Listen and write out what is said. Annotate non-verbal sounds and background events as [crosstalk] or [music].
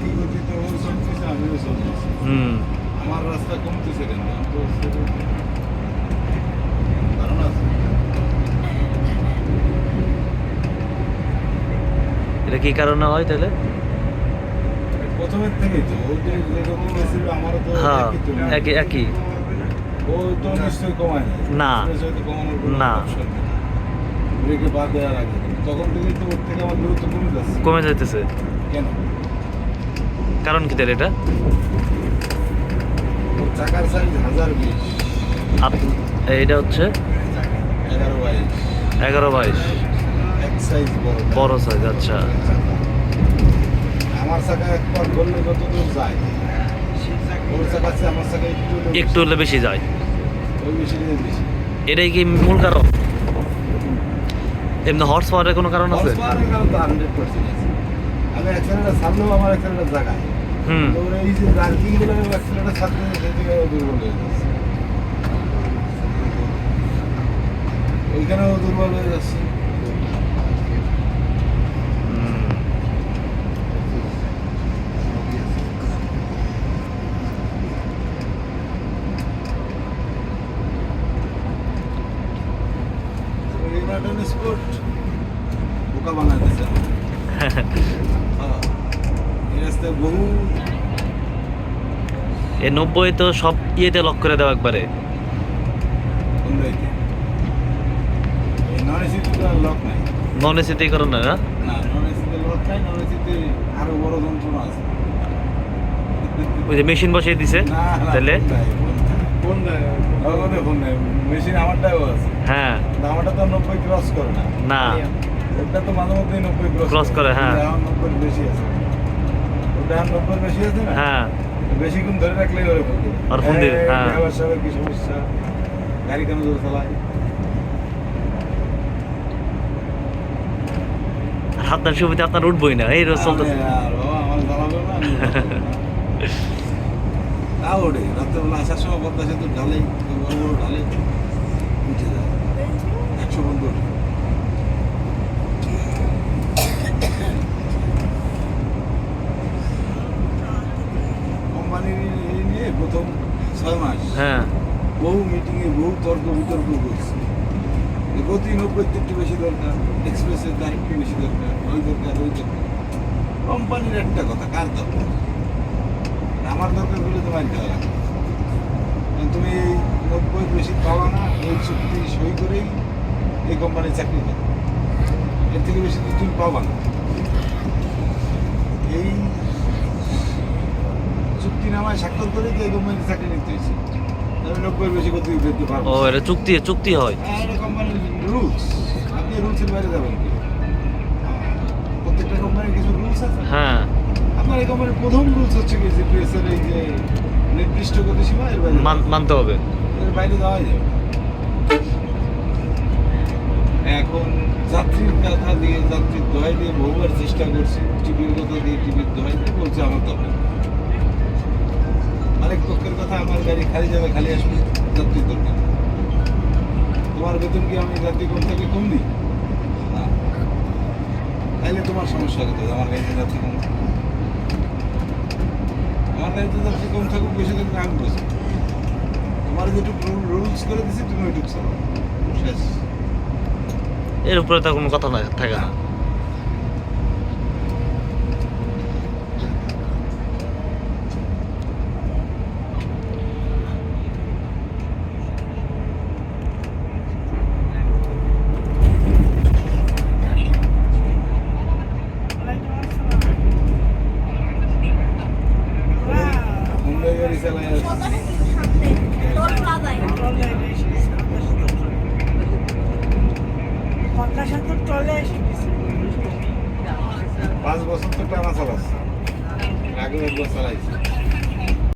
একই ও আমিও হুম। আমার রাস্তা কমতেছে কেন? কারণ এটা কি কারণে হয় তাহলে? আমারও তো হ্যাঁ একই একই ও তো নিশ্চয়ই না। না। বাদ দেওয়ার আগে। তো থেকে আমার দূরত্ব কমে কমে যাইতেছে। কেন? কারণ কি তাহলে এটা? এইটা হচ্ছে এগারো বাইশ। বড় সাইজ আচ্ছা। একটু হলে বেশি যায়। এটাই কি মূল কারণ? এমনি হর্স পাওয়ারের কোনো কারণ আছে। আমি অ্যাক্সেলেটার ছাড়লেও আমার অ্যাক্সেলেটার জায়গায়। হুম। তো এই যে রার্কিংগুলো অ্যাক্সেলেটার ছাড়তে সেই থেকে দুর্বল হয়ে যাচ্ছে। ওইখানেও দুর্বল হয়ে যাচ্ছে। স্পোর্ট বোকা বানায় [laughs] বহু। এই নব্বই তো সব ইয়েতে লক করে দেওয়া একবারে। নন এসিতে না না? ওই যে মেশিন বসিয়ে দিছে তাহলে? মেশিন আমারটাও আছে। হ্যাঁ। আমারটা তো নব্বই ক্রস করে না। না। ওটা তো মাঝে মধ্যেই নব্বই ক্রস করে, হ্যাঁ। নব্বই বেশি আছে ওটা এখন নব্বই বেশি আছে না হ্যাঁ। বেশিক্ষণ ধরে রাখলেই ওরে ফোন ফোন দিবে, হ্যাঁ। ড্রাইভার সাহেবের কি সমস্যা? গাড়ি কেন জোরে চালায়? আপনার সুবিধা আপনার উঠবই না এই রোজ চলতেছে। আরে আর। তাও ওঠে রাত্রেবেলা আসার সময় পদ্মা সেতু ঢালে বড় বড় ঢালে উঠে যায়। একশো বন্ধু ওঠে। কোম্পানির এই নিয়ে প্রথম ছয় মাস। হ্যাঁ। বহু মিটিংয়ে বহু তর্ক বিতর্ক করছে। গতি নব্বই একটু বেশি দরকার এক্সপ্রেসের দাম একটু বেশি দরকার ওই দরকার ওই দরকার। কোম্পানির একটা কথা কার দরকার? আমার দরকার বলে তোমার দেওয়া লাগবে। তুমি এই নব্বই বেশি পাওয়া না এই চুক্তি সই করেই এই কোম্পানির চাকরি করো। এর থেকে বেশি তো তুমি পাবা না। এই স্বাক্ষর করে কোম্পানির চাকরি নিতে হয়েছে। নব্বই বেশি করতে দিতে পারব? ও এটা চুক্তি চুক্তি হয়। হ্যাঁ, এটা কোম্পানির রুলস আপনি রুলসের বাইরে যাবেন প্রত্যেকটা কোম্পানির কিছু রুলস আছে? হ্যাঁ। আপনার এই কোম্পানির প্রথম রুলস হচ্ছে কি? যে প্রেসের এই যে নির্দিষ্ট গতিসীমা এর বাইরে মানতে হবে। এর বাইরে যাওয়া যাবে এখন যাত্রীর কথা দিয়ে যাত্রীর দোহাই দিয়ে বহুবার চেষ্টা করছি। টিভির কথা দিয়ে টিভির দিয়ে বলছে আমার দরকার কথা আমার গাড়ি খালি যাবে খালি আসবে যাত্রীর দরকার। তোমার বেতন কি আমি যাত্রী কম থেকে কম দিই না। তাইলে তোমার সমস্যা কোথায়? আমার গাড়িতে যাত্রী কম। আমার গাড়িতে যাত্রী কম থাকুক বেশি থাকুক আমি বুঝি তোমার যেটুকু রুলস করে দিছি তুমি ওইটুকু চালাও। শেষ। এর উপরে তো কোনো কথা না থাকে না। পাঁচ বছর তো টানা চালাচ্ছে। আগে একবার চালাইছি।